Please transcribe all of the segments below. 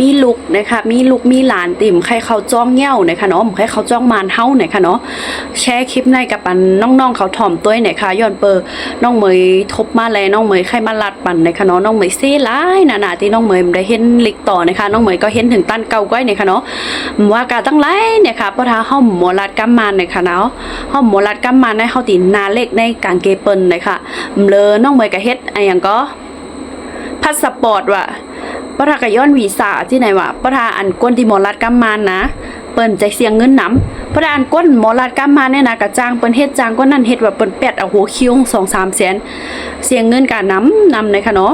มีลูกนะคะมีลูกมีหลานติ่มใครเขาจ้องเงี้ยวนะคะเนาะใครเขาจ้องมานเฮาหนคะเนาะแชร์คลิปในกับปันน้องๆเขาถ่อมตัวหนคะย้อนเปอร์น้องเหมยทบมาแลน้องเหมยใครมาลัดปันนะคะเนาะน้องเหมยเซ่หลายหนาๆที่น้องเหมยได้เห็นลิกต่อนะคะน้องเหมยก็เห็นถึงตั้นเก่าก้อยนี่ยค่ะเนาะว่ากาตั้งไรเนี่ยค่ะเพราะถ้าเฮาหมอลัดกำมันนี่ยค่ะเนาะเฮาหมอลัดกำมันในเฮาตินาเล็กในกางเกเปิลเลยค่ะเลยน้องเหมยก็เฮ็ดอะหยังก็พาสปอร์ตว่ะ ปะทากะย้อนวีซ่าที่ไหนวะปะทาอันก้นที่หมอรัดกำมานนะ เปิ้นใจเสียงเงินนำปะทาอันก้นหมอรัดกำมานเนี่ยนะกะจ้างเปิ้นเฮ็ดจ้างก้นนั่นเฮ็ดว่าเปิ้นแปดเอาหัวคิว2-3แสนเสียงเงินกะนำนำเลยค่ะเนาะ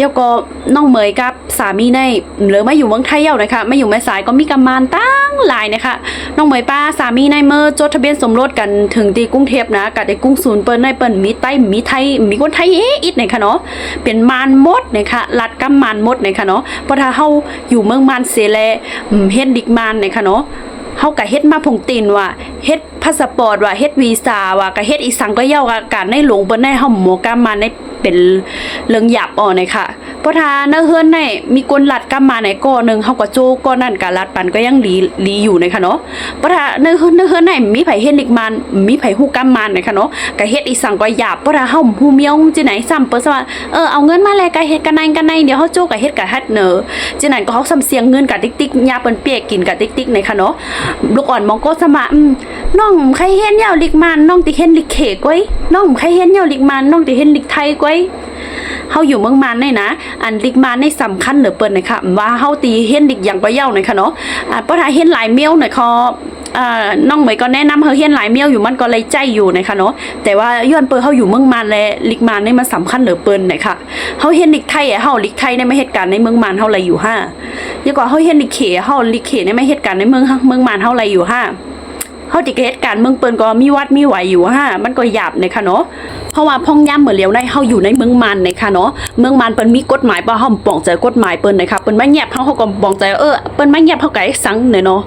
เยวก็น้องเหมยกับสามีในเหลือมาอยู่เมืองไทยเยานะคะไมาอยู่แม่สายก็มีกำมานตั้งหลายนะคะน้องเหมยป้าสามีในเมื่อจดทะเบียนสมรสกันถึงที่กรุงเทพนะกะได้กรุงศูนย์เปิ้นในเปิ้นมีไต้มีไทยมีคนไทยเอ๊อิดนะคะเนาะเป็นมานมดนะคะลัดกำมานมดนะคะเนาะเพราะถ้าเฮาอยู่เมืองมานเสแลเฮ็ดดิกมานนะคะเนาะเฮาก็เฮ็ดมาผงตีนว่าเฮ็ดพาสปอร์ตว่าเฮ็ดวีซ่าว่าก็เฮ็ดอีสังก็เย้ากับการในหลวงเปิ้นได้เฮาหมอกำมานใน เป็นเรื่องหยาบอ่อนะคะเพราะถ้าเนื้อเฮือนในมีคนลัดกำมาไหนก็หนึงเฮาก็โจก็นั่นก็ลัดปันก็ยังดีดีอยู่นะคะเนาะเพราะถ้าเนื้อเฮือนเนื้อเฮือนในมีไผเฮ็ดดิกมานมีไผฮู้กำมานนะคะเนาะก็เฮ็ดอีสังก็หยาบเพราะถ้าเฮาฮู้เมียงจิไหนซ้ำเปิ้นว่าเออเอาเงินมาแลก็เฮ็ดกันในกันในเดี๋ยวเฮาโจก็เฮ็ดก็ฮัดเนอจิไหนก็เฮาซ้ำเสียงเงินกับติ๊กๆยาเปิ้นเปียกกินกับติ๊กๆนะคะเนาะลูกอ่อนมองก็สมาอืมน้องใครเฮ็ดยาวลิกมานน้องติเฮ็ดลิกเขกไว้น้องใครเฮ็ดยาวลิกมานน้องติเฮ็ดลิกไทยไว้เฮาอยู่เมืองมันนี่นะ อันลิกมันนี่สำคัญเหลือเปินนะคะว่าเฮาตีเฮ็ดลิกอย่างก็เย้าหน่อยค่ะเนาะอ่าเพราะถ้าเฮ็ดหลายเมียวหน่อยคออ่าน้องเหมยก็แนะนำเฮาเฮ็ดหลายเมียวอยู่มันก็เลยใจอยู่นะคะเนาะแต่ว่าย้อนเปิ้เฮาอยู่เมืองมันและลิกมันนี่มันสำคัญเหลือเปินนะคะเฮาเฮ็ดลิกไทยอะเฮาลิกไทยในไม่เฮ็ดการในเมืองมันเฮาเลยอยู่ห้ายังก็เฮาเฮ็ดลิกเขเฮาลิกเขในไม่เฮ็ดการในเมืองเมืองมันเฮาเลยอยู่ห้า เฮาติเกตการเมืองเปิ้นก็มีวัดมีไหวอยู่ฮะมันก็หยาบในค่ะเนาะเพราะว่าพ่องย่ำเหมือนเลียวได้เฮาอยู่ในเมืองมันในค่ะเนาะเมืองมันเปิ้นมีกฎหมายบ่เฮาป้องใจกฎหมายเปิ้นนะคะเปิ้นมาแยบเฮาเฮาก็ป้องใจเออเปิ้นมาแยบเฮาก็ให้สังเนาะ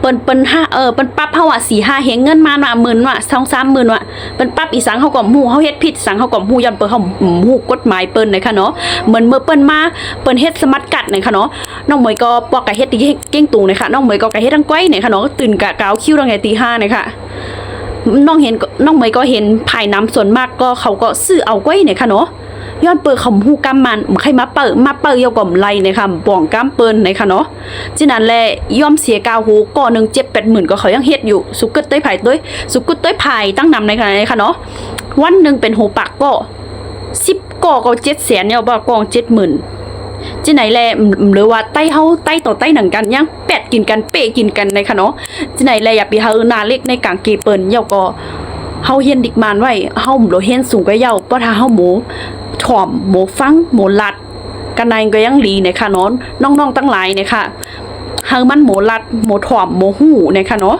เปิ้นเปิ้นห้าเออเปิ้นปรับเฮาว่า4 5เฮงเงินมาว่าหมื่นว่า2 3หมื่นว่าเปิ้นปรับอีสังเฮาก็ฮู้เฮาเฮ็ดผิดสังเฮาก็ฮู้ย้อนเปิ้นเฮาฮู้กฎหมายเปิ้นนะคะเนาะเหมือนเมื่อเปิ้นมาเปิ้นเฮ็ดสมัดกัดนะคะเนาะน้องเหมยก็ปอกกะเฮ็ดเก่งตุงนะคะน้องเหมยก็กะเฮ็ดทั้งก้อยเนี่ยค่ะเนาะตื่นกะกาวคิ้วตั้งแต่ตีห้าเนี่ยค่ะน้องเห็นน้องเมยก็เห็นภายน้ำส่วนมากก็เขาก็ซื้อเอาไว้เนี่ยค่ะเนาะย้อนเปิดขำหูกำมันใครมาเปิดมาเปิดเยาวก่อมไรเนี่ยค่ะบ่องกำเปิ้นเนี่ยค่ะเนาะจินั้นแหละย่อมเสียกาวหูก่อหนึ่งเจ็ดแปดหมื่นก็เขายังเฮ็ดอยู่สุกึดต้ยไผ่ต้อยสุกึดต้ยไผ่ตั้งนำในขณะนี้ค่ะเนาะวันหนึ่งเป็นหูปักก็สิบก่อก็เจ็ดแสนเนี่ยบ่กองเจ็ดหมื่น จีไหนแลมหรือว่าไต้เฮาไต้ต่อไต้หนังกันยังแปดกินกันเปะกินกันในค่ะเนาะจีไหนแลอย่าไปเฮานาเล็กในกลางเกเปิลเยาก็เฮาเฮียนดิกมานไว้เฮาบ่เฮียนสูงก็เยาเพราะถ้าเฮาหมูถ่อมหมูฟังหมูลัดกันในก็ยังหลีในค่ะเนาะน้องๆตั้งหลายเนี่ยค่ะเฮามันหมูลัดหมูถ่อมหมูหูในค่ะเนาะ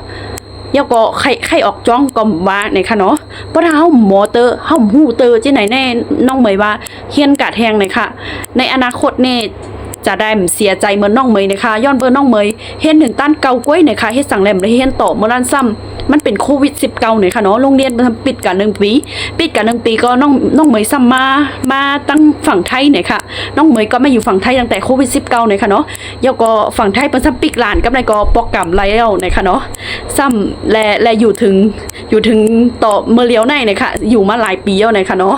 ยังก็ไข่ไข่ออกจ้องก็ว่าในค่ะเนาะเพราะถ้าเฮาหมอเตอร์เฮาหูเตอร์ที่ไหนแน่น้องเหมยว่าเฮียนกาดแหงในค่ะ ในอนาคตเนี่ย จะได้เสียใจเหมือนน้องเหมยนะคะย้อนเบอร์น้องเหมยเห็นถึงต้านเกากล้วยนี่ยค่ะเฮ็ดสั่งแหลมเลยเฮ็ดต่อเมื่อรันซ้ำมันเป็นโควิด19เก้าเนี่ยค่ะเนาะโรงเรียนมันปิดกันหนึ่งปี ปิดกันหนึ่งปีก็น้องน้องเหมยซ้ำมามาตั้งฝั่งไทยเนี่ยค่ะน้องเหมยก็มาอยู่ฝั่งไทยตั้งแต่โควิด19เก้าเนี่ยค่ะเนาะยาก็ฝั่งไทยเป็นซ้ำปิกหลานกับนายก็ปอกกำไรแล้วเนี่ยค่ะเนาะซ้ำและและอยู่ถึงอยู่ถึงต่อเมื่อเลี้ยวในเนะคะอยู่มาหลายปีแล้วเนะคะเนาะ